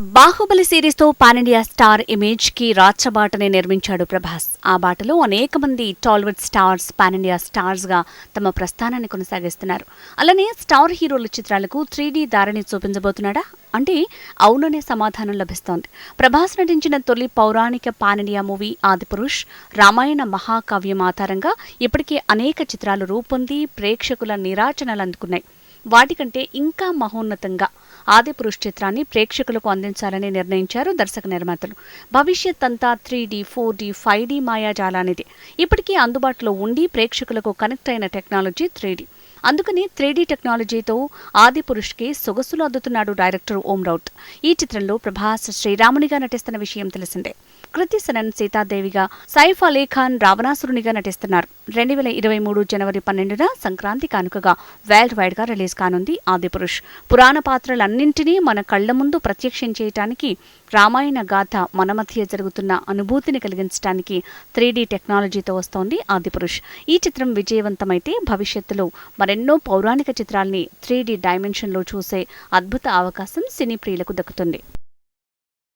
Baahubali సిరీస్తో star ఇమేజ్కి రాచబాటని నిర్మించాడు ప్రభాస్. ఆ బాటలో అనేక మంది టాలీవుడ్ స్టార్స్ పానిండియా స్టార్స్గా తమ ప్రస్థానాన్ని కొనసాగిస్తున్నారు. అలానే స్టార్ హీరోల చిత్రాలకు త్రీ దారిని చూపించబోతున్నాడా? అంటే అవుననే సమాధానం లభిస్తోంది. ప్రభాస్ నటించిన తొలి పౌరాణిక pan India movie Adipurush Ramayana మహాకావ్యం ఆధారంగా ఇప్పటికే అనేక చిత్రాలు రూపొంది ప్రేక్షకుల నిరాచనలు అందుకున్నాయి. వాటికంటే ఇంకా మహోన్నతంగా ఆదిపురుష్ చిత్రాన్ని ప్రేక్షకులకు అందించాలని నిర్ణయించారు దర్శక నిర్మాతలు. భవిష్యత్ అంతా three D four D five D మాయాజాలానిది. ఇప్పటికీ అందుబాటులో ఉండి ప్రేక్షకులకు కనెక్ట్ అయిన టెక్నాలజీ త్రీ డీ అందుకని త్రీ డి టెక్నాలజీతో ఆదిపురుష్కి సొగసులు అద్దుతున్నాడు డైరెక్టర్ ఓం రౌత్. ఈ చిత్రంలో ప్రభాస్ శ్రీరామునిగా నటిస్తున్న విషయం తెలిసిందే. కృతి సనన్ సీతాదేవిగా సైఫ్ అలీ ఖాన్ రావణాసురునిగా నటిస్తున్నారు. రెండు వేల ఇరవై మూడు జనవరి పన్నెండున సంక్రాంతి కానుకగా వరల్డ్ వైడ్గా రిలీజ్ కానుంది ఆదిపురుష్. పురాణ పాత్రలన్నింటినీ మన కళ్ళ ముందు ప్రత్యక్షం చేయటానికి రామాయణ గాథ మన మధ్య జరుగుతున్న అనుభూతిని కలిగించడానికి త్రీ డి టెక్నాలజీతో వస్తోంది ఆదిపురుష్. ఈ చిత్రం విజయవంతమైతే భవిష్యత్తులో మరెన్నో పౌరాణిక చిత్రాల్ని త్రీ డి డైమెన్షన్లో చూసే అద్భుత అవకాశం సినీ ప్రియులకు దక్కుతుంది.